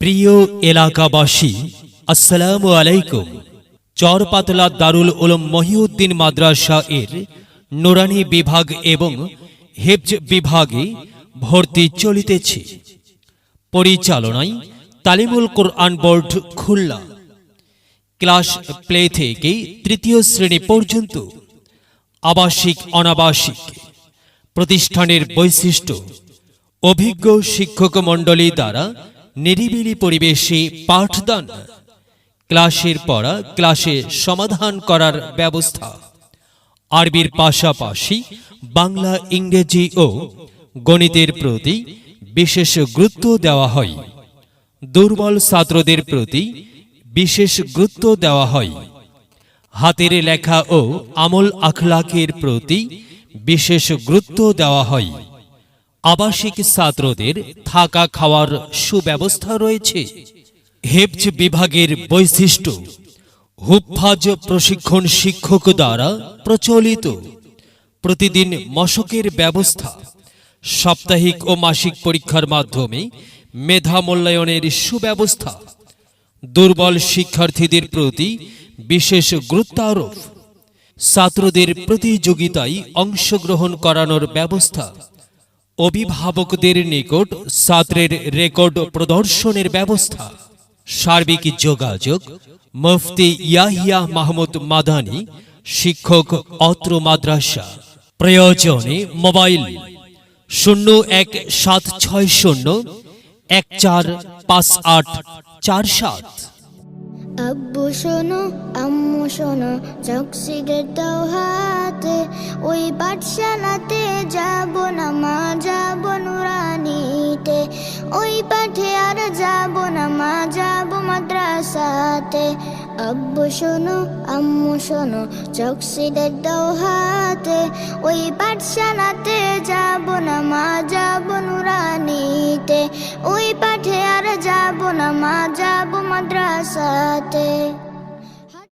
প্রিয় এলাকাবাসী, আসসালামু আলাইকুম। চরপাতলা দারুল উলম মহিউদ্দিন মাদ্রাসা এর নোরানি বিভাগ এবং হেফজ বিভাগে ভর্তি চলিতেছে। পরিচালনায় তালিমুল কোরআন বোর্ড খুলনা। ক্লাস প্লে থেকে তৃতীয় শ্রেণি পর্যন্ত আবাসিক, অনাবাসিক প্রতিষ্ঠানের বৈশিষ্ট্য, অভিজ্ঞ শিক্ষক মণ্ডলী দ্বারা নিরিবিলি পরিবেশে পাঠদান। ক্লাসের পড়া, ক্লাসে সমাধান করার ব্যবস্থা। আরবির পাশাপাশি বাংলা, ইংরেজি ও গণিতের প্রতি বিশেষ গুরুত্ব দেওয়া হয়। দুর্বল ছাত্রদের প্রতি বিশেষ গুরুত্ব দেওয়া হয়। হাতের লেখা ও আমল আখলাকের প্রতি বিশেষ গুরুত্ব দেওয়া হয়। আবাসিক ছাত্রদের থাকা খাওয়ার সুব্যবস্থা রয়েছে। হেফজ বিভাগের বৈশিষ্ট্য হুফাজ প্রশিক্ষণ শিক্ষক দ্বারা প্রচলিত। প্রতিদিন মশকের ব্যবস্থা, সাপ্তাহিক ও মাসিক পরীক্ষার মাধ্যমে মেধা মূল্যায়নের সুব্যবস্থা। দুর্বল শিক্ষার্থীদের প্রতি বিশেষ গুরুত্ব আরোপ ছাত্রদের প্রতিযোগিতায় অংশগ্রহণ করানোর ব্যবস্থা। অভিভাবকদের নিকট ছাত্রের রেকর্ড প্রদর্শনের ব্যবস্থা। সার্বিক যোগাযোগ, মুফতি ইয়াহিয়া মাহমুদ মাদানি, শিক্ষক অত্র মাদ্রাসা। প্রয়োজনে মোবাইল শূন্য এক সাত ছয় শূন্য এক চার পাঁচ আট চার সাত। শোনো, আম্মু শোনো চোখ সিগারেট দাও হাতে ওই পাঠশালাতে যাব না, মা যাব নুরানিতে, ওই পাঠে আর যাব না, মা যাব মাদ্রাসাতে। আব্বু শোনো, আম্মু শোনো চোখ সিগারেট দাও হাতে ওই পাঠশালাতে যাব না, মা যাব নুরানিতে, ওই পাঠে আর যাব না, মা যাব মাদ্রাসাতে।